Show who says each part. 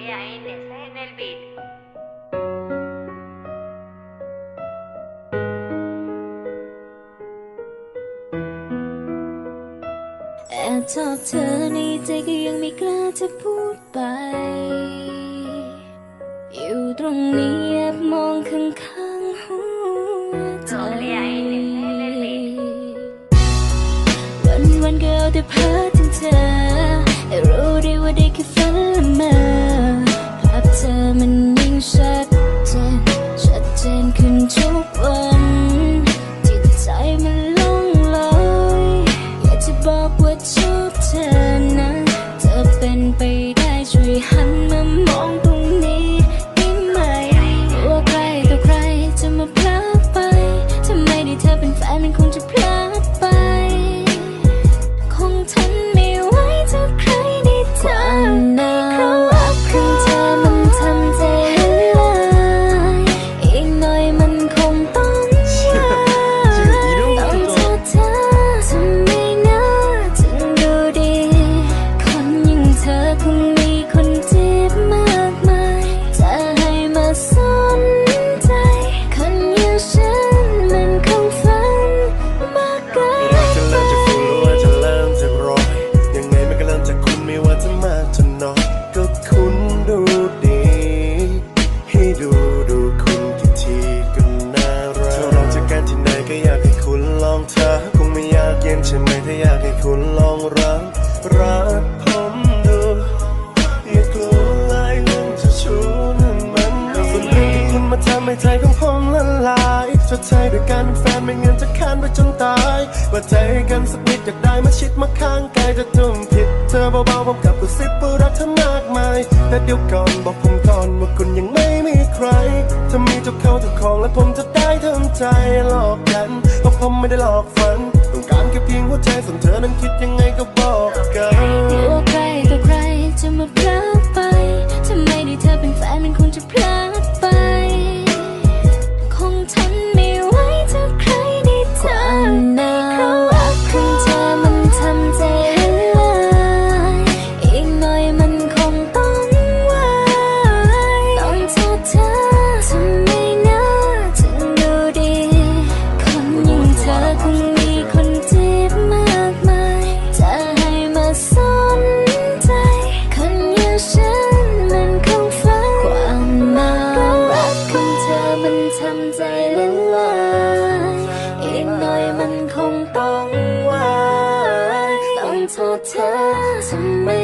Speaker 1: lea NC en el beat.
Speaker 2: แอบชอบเธอในใจก็ยังไม่กล้าจะพูดไป อยู่ตรงนี้แอบมองข้างข้างๆหัวใจวันวันๆก็เอาแต่เพ้อถึงเธอ คุ
Speaker 3: ณ คุณมาทำใจของผมละลายชดใช้ด้วยการเป็นแฟนไม่เงั้นจะค้านไปจนตายว่าใจกันสักนิดอยากได้มาชิดมาข้างกายจะทุ่มผิด เธอเบาๆผมกลับกระซิบรักเธอมากมาย แต่เดี๋ยวก่อนบอกผมก่อนว่าคุณยังไม่มีใครถ้ามีเจ้าเขาเจ้าของและผมจะได้ทำใจหลอกกันเพราะผมไม่ได้หลอกฝัน ต้องการแค่เพียงหัวใจส่วนเธอนั้นคิดยังไงก็บอกกัน
Speaker 2: 的。